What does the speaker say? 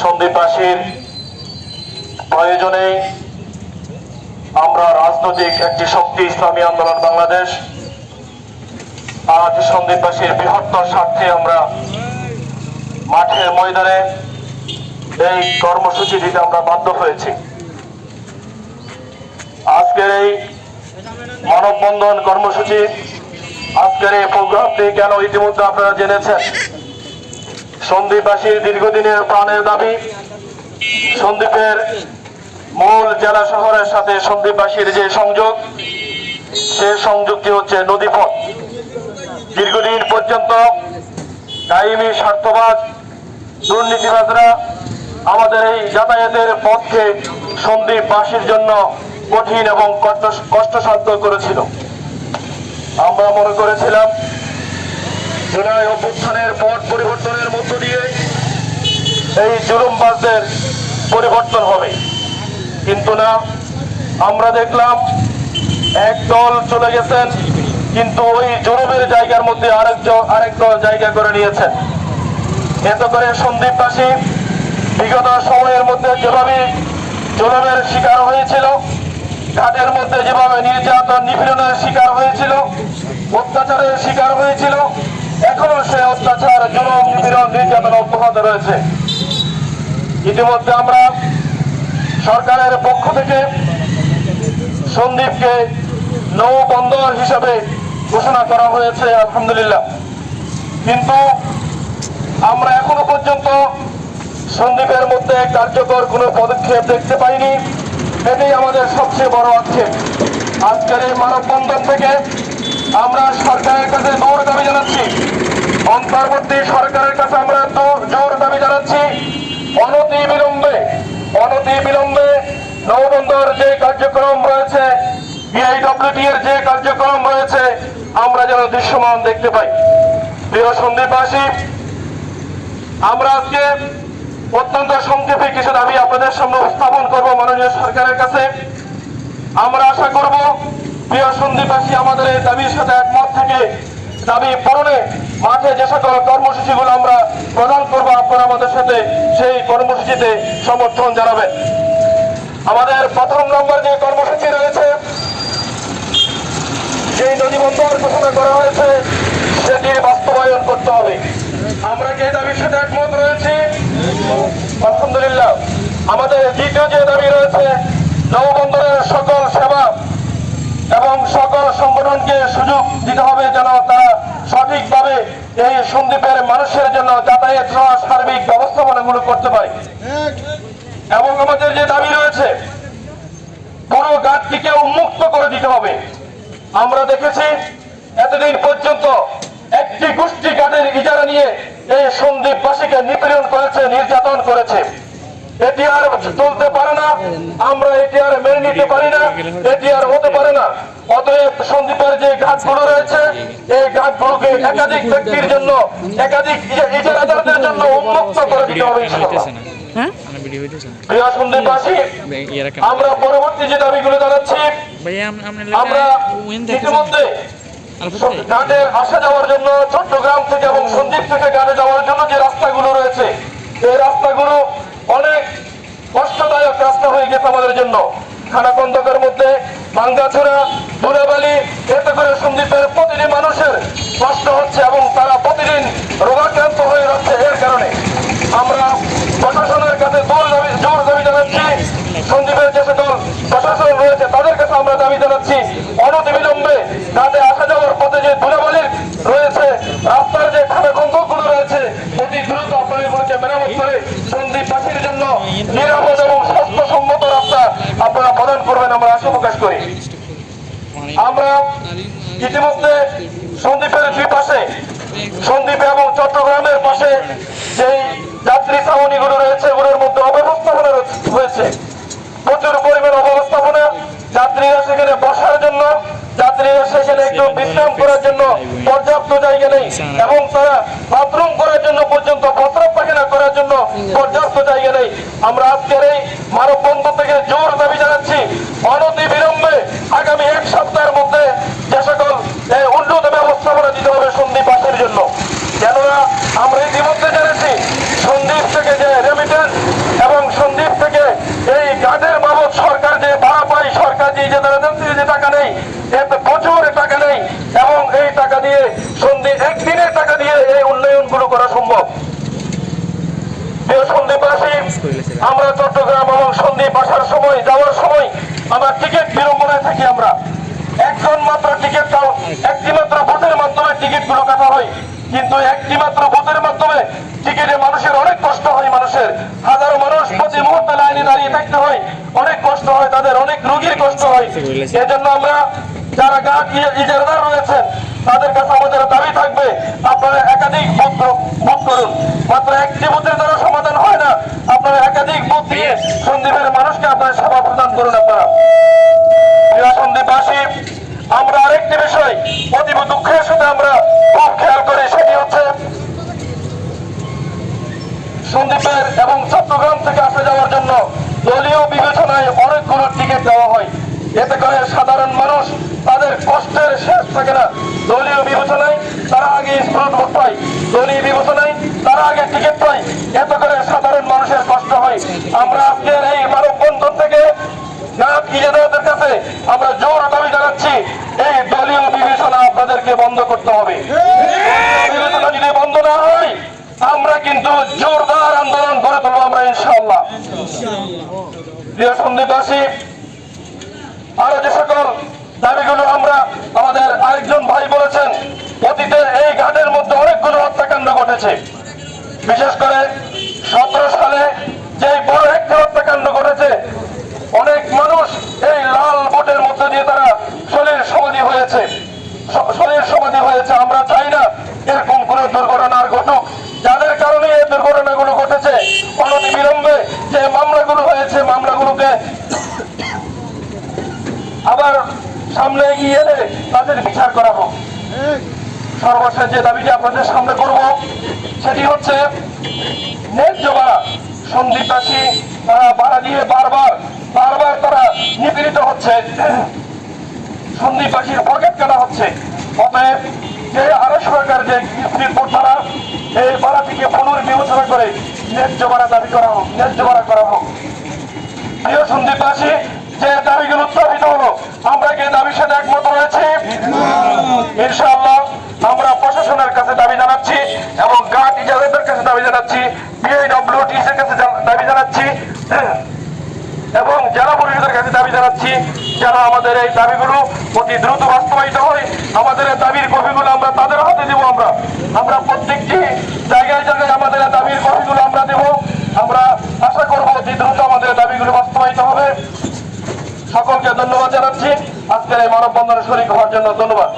সন্দীপবাসীর প্রয়োজনে আমরা রাজনৈতিক একটি শক্তি ইসলামী আন্দোলন বাংলাদেশ। আজ সন্দীপবাসীর বৃহত্তর স্বার্থে আমরা মাঠের ময়দানে এই কর্মসূচি দিতে আমরা বাধ্য হয়েছি। আজকের এই মানববন্ধন কর্মসূচি, আজকের এই প্রোগ্রামটি কেন ইতিমধ্যে আপনারা জেনেছেন? সন্দীপবাসীর দীর্ঘদিনের প্রাণের দাবি সন্দীপের মূল জেলা শহরের সাথে সন্দীপবাসীর যে সংযোগ, সে সংযোগটি হচ্ছে নদীপথ। দীর্ঘদিন পর্যন্ত কাহিনী স্বার্থবাদ দুর্নীতিবাদরা আমাদের এই যাতায়াতের পথকে সন্দীপবাসীর জন্য কঠিন এবং কষ্ট- কষ্টসাধ্য করেছিল। আমরা মনে করেছিলাম জুলাই অভ্যুত্থানের পট পরিবর্তনের মধ্য দিয়ে এই জুলুমবাজদের পরিবর্তন হবে। কিন্তু না, আমরা দেখলাম এক দল চলে গেছেন, কিন্তু ওই জুলুমের জায়গার মধ্যে আরেকজন আরেক দল জায়গা করে নিয়েছেন। এত করে সন্দীপবাসী বিগত সময়ের মধ্যে যেভাবে জুলুমের শিকার হয়েছিল, ঘাটের মধ্যে যেভাবে নির্যাতন নিপীড়নের শিকার হয়েছিল, অত্যাচারের শিকার হয়েছিল এখনও সে অত্যাচার, জুলুম, নিপীড়ন, নির্যাতন অব্যাহত রয়েছে। ইতিমধ্যে আমরা সরকারের পক্ষ থেকে সন্দীপকে নৌ বন্দর হিসাবে ঘোষণা করা হয়েছে, আলহামদুলিল্লাহ। কিন্তু আমরা এখনও পর্যন্ত সন্দীপের মধ্যে কার্যকর কোনো পদক্ষেপ দেখতে পাইনি। এটাই আমাদের সবচেয়ে বড় আক্ষেপ। আজকের এই মানববন্ধন থেকে আমরা সরকারের কাছে জোর দাবি জানাচ্ছি। অন্তর্বর্তী সরকারের কাছে আমরা জোর- দাবি জানাচ্ছি। অনতি বিলম্বে অনতি বিলম্বে নৌবন্দর যে কার্যক্রম রয়েছে যে কার্যক্রম রয়েছে, আমরা যেন দৃশ্যমান দেখতে পাই। প্রিয় সন্দীপবাসী আমরা আজকে অত্যন্ত সংক্ষেপে কিছু দাবি আপনাদের সামনে উপস্থাপন করব মাননীয় সরকারের কাছে। আমরা আশা করব প্রিয় সন্দীপবাসী আমাদের এই দাবির সাথে একমত থেকে দাবি পূরণে মাঠে যে সকল কর্মসূচিগুলো আমরা প্রদান করব, আপনারা আমাদের সাথে সেই কর্মসূচিতে সমর্থন জানাবেন। আমাদের প্রথম নম্বর যে কর্মসূচি রয়েছে যে নদী ঘোষণা করা হয়েছে, সেটি বাস্তবায়ন করতে হবে। আমরা যে দাবির সাথে একমত রয়েছি, আলহামদুলিল্লাহ, আমাদের দ্বিতীয় যে দাবি রয়েছে নৌবন্দরের সকল সেবা এবং সংগঠনকে সুযোগ দিতে হবে যেন তারা সঠিকভাবে এই সন্দ্বীপের মানুষের জন্য যাতায়াত সহ সার্বিক ব্যবস্থাপনাগুলো করতে পারে। এবং আমাদের যে দাবি রয়েছে পুরো গাছটিকে উন্মুক্ত করে দিতে হবে। আমরা দেখেছি, এতদিন পর্যন্ত একটি গোষ্ঠী ঘাটের ইজারা নিয়ে এই সন্দীপবাসীকে নিপীড়ন করেছে, নির্যাতন করেছে। এটি আর চলতে পারে না আমরা এটি আর মেনে নিতে পারি না এটি আর হতে পারে না। অতএব সন্দীপের যে ঘাটগুলো রয়েছে এই ঘাটগুলোকে একাধিক ব্যক্তির জন্য একাধিক ইজারাদারদের জন্য উন্মুক্ত করে দিতে হবে। হ্যাঁ? আমরা পরবর্তী যে দাবিগুলো জানাচ্ছি আমরা ইতিমধ্যে ঘাটে আসা যাওয়ার জন্য চট্টগ্রাম থেকে এবং সন্দ্বীপ থেকে ঘাটে যাওয়ার জন্য যে রাস্তাগুলো রয়েছে এই রাস্তাগুলো অনেক কষ্টদায়ক রাস্তা হয়ে গেছে আমাদের জন্য। খানাকন্দকের মধ্যে ভাঙ্গাছড়া ধুলাবালি এতে করে সন্দীপের প্রতিটি মানুষের কষ্ট হচ্ছে এবং তারা প্রতিদিন রোগাক্রান্ত হয়ে যাচ্ছে এর কারণে। আমরা প্রশাসনের কাছে জোর দাবি জোর দাবি জানাচ্ছি। সন্দীপের যে সকল প্রশাসন রয়েছে তাদের কাছে আমরা দাবি জানাচ্ছি অনতিবিলম্বে তাতে আসা যাওয়ার পথে যে ধুলাবালি রয়েছে রাস্তার যে খানাখন্দকগুলো রয়েছে অতি দ্রুত আপনারা এগুলোকে মেরামত করে সন্দীপবাসীর জন্য নিরাপদ এবং স্বাস্থ্যসম্মত রাস্তা আপনারা প্রদান করবেন আমরা আশা প্রকাশ করি। আমরা ইতিমধ্যে সন্দ্বীপের দুই পাশে সন্দ্বীপ এবং চট্টগ্রামের পাশে যেই যাত্রী ছাউনিগুলো রয়েছে ওগুলোর মধ্যে অব্যবস্থাপনা হয়েছে। প্রচুর পরিমাণ অব্যবস্থাপনা। যাত্রীরা সেখানে বসার জন্য। যাত্রীরা সেখানে একটু বিশ্রাম করার জন্য। পর্যাপ্ত জায়গা নেই। এবং তারা বাথরুম করার জন্য পর্যন্ত প্রস্রাব পায়খানা করার জন্য পর্যাপ্ত জায়গা নেই। আমরা আজকের এই মানববন্ধ থেকে জোর দাবি জানাচ্ছি অনতি বিলম্বে আগামী এক সপ্তাহের মধ্যে যে সকল উন্নত ব্যবস্থাপনা দিতে হবে সন্দীপ আসের জন্য। কেননা আমরা ইতিমধ্যে জানেছি সন্দীপ থেকে যে রেমিটেন্স এবং সন্দীপ থেকে এই গাদের বাবদ সরকার যে ভাড়া পাই সরকার যে যে টাকা নেই এতে প্রচুর টাকা নেই, এবং এই টাকা দিয়ে সন্ধি একদিনের টাকা দিয়ে এই উন্নয়নগুলো করা সম্ভব। আমরা চট্টগ্রাম এবং সন্দীপ আসার সময়, যাওয়ার সময় আমরা টিকিট বিড়ম্বনায় থাকি আমরা। একজন মাত্র টিকিট একটি মাত্র বুথের মাধ্যমে টিকিটগুলো কাটা হয়। কিন্তু একটি মাত্র বুথের মাধ্যমে টিকিটে মানুষের অনেক কষ্ট হয়, মানুষের হাজারো মানুষ প্রতি মুহূর্তে লাইনে দাঁড়িয়ে থাকতে হয়। অনেক কষ্ট হয়, তাদের অনেক রোগীর কষ্ট হয়। এজন্য আমরা যারা গাছ ইজারদার রয়েছেন তাদের কাছে আমাদের দাবি থাকবে আপনারা একাধিক বুথ বুথ করুন। মাত্র একটি বুথের দ্বারা সমাধান হয় না। আপনারা একাধিক বুথ দিয়ে সন্দীপের মানুষকে আপনারা সেবা প্রদান করুন আপনারা। প্রিয় আপনাদেরকে বন্ধ করতে হবে। যদি বন্ধ না হয় আমরা কিন্তু জোরদার আন্দোলন করে তুলবো আমরা প্রিয় সন্দীপবাসী আরও যে সকল দাবিগুলো আমরা আমাদের আরেকজন ভাই বলেছেন অতীতে এই ঘাটের মধ্যে অনেকগুলো হত্যাকাণ্ড ঘটেছে। বিশেষ করে সতেরো সালে যে বড় একটি হত্যাকাণ্ড ঘটেছে অনেক মানুষ এই লাল বোটের মধ্যে দিয়ে তারা শরীর সমাধি হয়েছে স- শরীর সমাধি হয়েছে আমরা চাই না এরকম কোন দুর্ঘটনা আর ঘটুক যাদের কারণে এই দুর্ঘটনাগুলো ঘটেছে অনতি বিলম্বে যে মামলাগুলো হয়েছে মামলাগুলোকে আবার সামনে এগিয়ে এলে তাদের বিচার করা হোক। সর্বশেষ যে দাবিটি আপনাদের সামনে করব, সেটি হচ্ছে ন্যায্য ভাড়া সন্দীপবাসী তারা ভাড়া দিয়ে বারবার বারবার তারা নিপীড়িত হচ্ছে। সন্দীপবাসীর পকেট কাটা হচ্ছে। অতএব যে আরও সরকার, যে রিপোর্ট দ্বারা এই ভাড়াটিকে পুনর্বিবেচনা করে ন্যায্য ভাড়া দাবি করা হোক ন্যায্য ভাড়া করা হোক। প্রিয় সন্দীপবাসী যে দাবিগুলো উত্থাপিত হলো, আমরা কি দাবির সাথে একমত রয়েছে? আমরা প্রশাসনের কাছে দাবি জানাচ্ছি এবং গার্ড ইজাজতের কাছে দাবি জানাচ্ছি এর কাছে দাবি জানাচ্ছি, এবং জেলা পরিষদের কাছে দাবি জানাচ্ছি, যারা আমাদের এই দাবিগুলো অতি দ্রুত বাস্তবায়িত হয়, আমাদের দাবির কপিগুলো আমরা তাদের হাতে দেব আমরা। আমরা প্রত্যেকটি জায়গায় জায়গায় আমাদের এই দাবির কপিগুলো আমরা দেব আমরা আশা করব অতি দ্রুত আমাদের এই দাবিগুলো বাস্তবায়িত হবে সকলকে ধন্যবাদ জানাচ্ছি। আজকের এই মানববন্ধনে শরীর হওয়ার জন্য ধন্যবাদ।